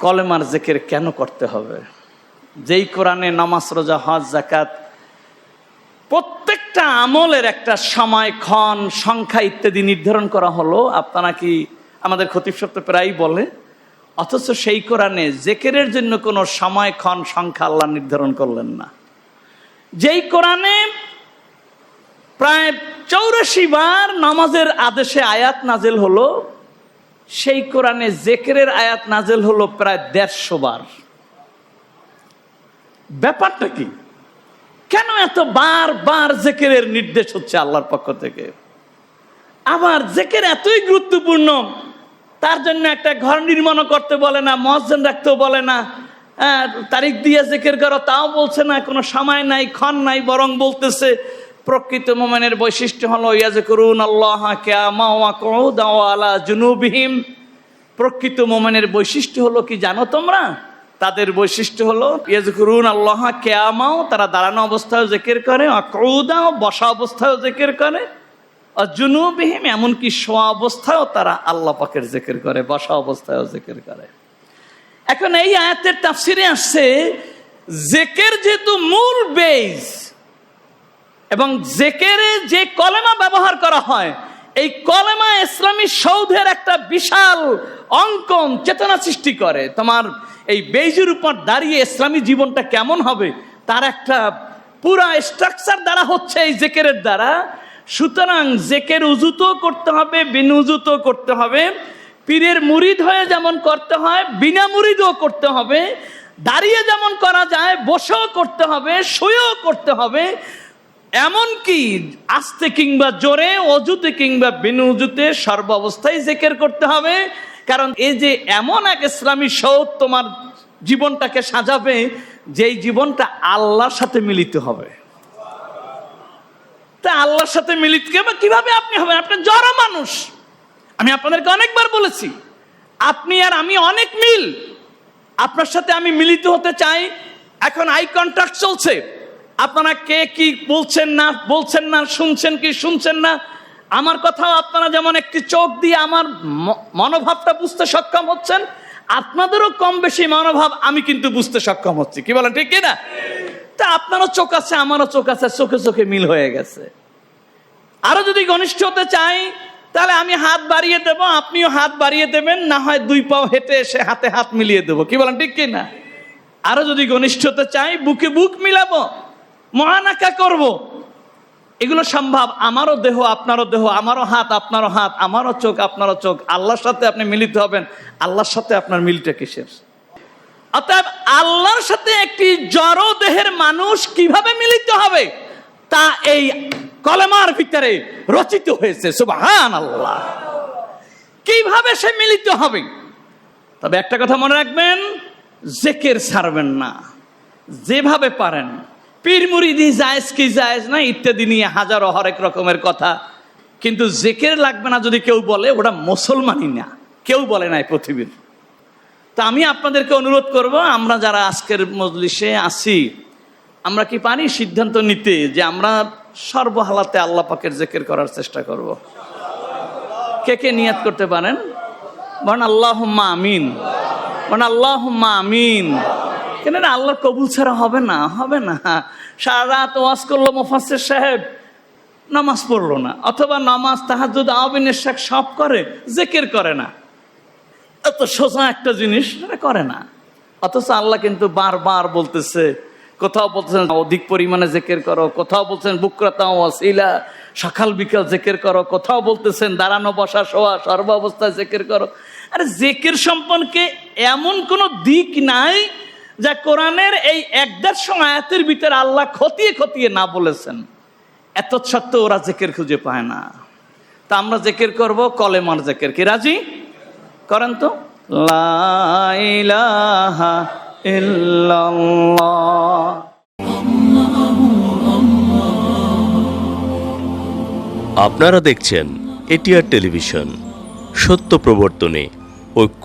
কলেমার জেকের কেন করতে হবে? যেই কোরআনে নামাজ, রোজা, হজ জাকাত প্রত্যেকটা আমলের একটা সময়, ক্ষণ, সংখ্যা ইত্যাদি নির্ধারণ করা হলো, আপনারা কি আমাদের সপ্তাহ প্রায়ই বলে, অথচ সেই কোরআনে জেকেরের জন্য কোনো সময়, ক্ষণ, সংখ্যা আল্লাহ নির্ধারণ করলেন না। যেই কোরআনে প্রায় চৌরাশি বার নামাজের আদেশে আয়াত নাজেল হলো সেই কোরআনে জেকেরের আয়াত নাজেল হলো প্রায় দেড়শো বার। ব্যাপারটা কি? কেন এত বার বার জেকেরের নির্দেশ হচ্ছে আল্লাহর পক্ষ থেকে? আবার জেকের এতই গুরুত্বপূর্ণ, তার জন্য একটা ঘর নির্মাণও করতে বলে না, মসজিদ রাখতেও বলে না তারিখ দিয়ে জেকের করো, তাও বলছে না, কোনো সময় নাই, ক্ষণ নাই, বরং বলতেছে প্রকৃত মোমেনের বৈশিষ্ট্য হলো ইয়াজ করুন আল্লাহ আলা জুনুবিহিম। প্রকৃত মোমেনের বৈশিষ্ট্য হলো কি জানো তোমরা? তাদের বৈশিষ্ট্য হলো, ইয়াজকুরুন আল্লাহ কেয়ামাও তারা দাঁড়ানো অবস্থায় জেকের করে অকৌদাও বসা অবস্থায়ও জেকের করে অজুনুবিহীম এমনকি শোয়া অবস্থায়ও তারা আল্লাহ পাকের জেকের করে, বসা অবস্থায়ও জেকের করে। এখন এই আয়াতের তাফসিরে আসছে, জেকের যেহেতু মূল বেজ এবং জেকেরে যে কলেমা ব্যবহার করা হয়, এই কলেমা ইসলামী সৌধের একটা বিশাল অঙ্কন চেতনা সৃষ্টি করে। তোমার এই বেজের উপর দাঁড়িয়ে ইসলামী জীবনটা কেমন হবে, তার একটা পুরা স্ট্রাকচার দ্বারা হচ্ছে এই জেকেরের দ্বারা। সুতরাং জেকের উজুতো করতে হবে, বিন উজুতো করতে হবে। পীরের মুরিদ হয়ে যেমন করতে হয়, বিনা মুরিদও করতে হবে। দাঁড়িয়ে যেমন করা যায়, বসেও করতে হবে, শুয়েও করতে হবে। এমনকি আস্তে কিংবা জোরে, অজুতে কিংবা বিন উজুতে সর্ব অবস্থায় জেকের করতে হবে। কারণ এই যে এমন এক ইসলামী সৌদ তোমার জীবনটাকে সাজাবে, যেই জীবনটা আল্লাহর সাথে মিলিত হবে। তা আল্লাহর সাথে মিলিত কীভাবে আপনি হবেন? আপনি জড় মানুষ। আমি আপনাদেরকে অনেকবার বলেছি, আপনি আর আমি অনেক মিল। আপনার সাথে আমি মিলিত হতে চাই। এখন আই কন্ট্রাক্ট চলছে। আপনারা কে কি বলছেন না বলছেন না, শুনছেন কি, শুনছেন না? আমার কথাও আপনারা যেমন একটি চোখ দিয়ে আমার মনোভাবটা বুঝতে সক্ষম হচ্ছেন, আপনাদেরও কম বেশি মনোভাব আমি কিন্তু বুঝতে সক্ষম হচ্ছি। কি বলেন, ঠিক কিনা তা আপনারও চোখ আছে, আমারও চোখ আছে, চোখে চোখে মিল হয়ে গেছে। আরও যদি ঘনিষ্ঠ হতে চাই, তাহলে আমি হাত বাড়িয়ে দেব, আপনিও হাত বাড়িয়ে দেবেন, না হয় দুই পাও হেঁটে এসে হাতে হাত মিলিয়ে দেবো। কি বলেন, ঠিক কি না? আরও যদি ঘনিষ্ঠ হতে চাই, বুকে বুক মিলাবো মহানাকা করব। এগুলো সম্ভব। আমারও দেহ, আপনারও দেহ, আমারও হাত, আপনারও হাত, আমারও চোখ, আপনারও চোখ। আল্লাহর সাথে আপনি মিলিত হবেন। আল্লাহর সাথে আপনার মিলটা কিসের? অতএব আল্লাহর সাথে একটি জড় দেহের মানুষ কীভাবে মিলিত হবে? তা এই কলেমার ভিতরে রচিত হয়েছে। সুবাহান আল্লাহ কীভাবে সে মিলিত হবে? তবে একটা কথা মনে রাখবেন, জেকের ছাড়বেন না। যেভাবে পারেন পীর মুরিদি জায়েজ কি জায়েজ না, ইত্যাদি নিয়ে হাজারো হরেক রকমের কথা। কিন্তু জেকের লাগবে না যদি কেউ বলে, ওটা মুসলমানই না। কেউ বলে নাই পৃথিবীর। তা আমি আপনাদেরকে অনুরোধ করব, আমরা যারা আজকের মজলিসে আছি, আমরা কি পারি সিদ্ধান্ত নিতে যে আমরা সর্বহালাতে আল্লাহ পাকের জেকের করার চেষ্টা করব? কে কে নিয়াত করতে পারেন? বলেন আল্লাহ আমিন। বলেন আল্লাহ আমিন। কেন এটা আল্লাহর কবুল ছাড়া হবে না হবে না। সারা রাত ওয়াজ করল মোফাসের সাহেব, নামাজ পড়ল না, অথবা নামাজ তাহাজুদ আবিনের শেখ সব করে, জেকের করে না। এত সোজা একটা জিনিস করে না। অথচ আল্লাহ কিন্তু বারবার বলতেছে, কোথাও বলতেছেন, অধিক পরিমাণে জেকের করো, কোথাও বলছেন, বুকরাতা ওয়াসিলা সকাল বিকাল জেকের করো, কোথাও বলতেছেন, দাঁড়ানো, বসা, শোয়া সর্ব অবস্থায় জেকের করো। আরে জেকের সম্পর্কে এমন কোনো দিক নাই যা কোরআনের এই এক দেড়শো আয়াতের ভিতরে আল্লাহ খতিয়ে খতিয়ে না বলেছেন, এত সত্ত্বেও ওরা জেকের খুঁজে পায় না। তা আমরা জেকের করব, কলেমার জেকের। কি, রাজি? করেন তো? আপনারা দেখছেন এটিআর টেলিভিশন, সত্য প্রবর্তনে ঐক্য।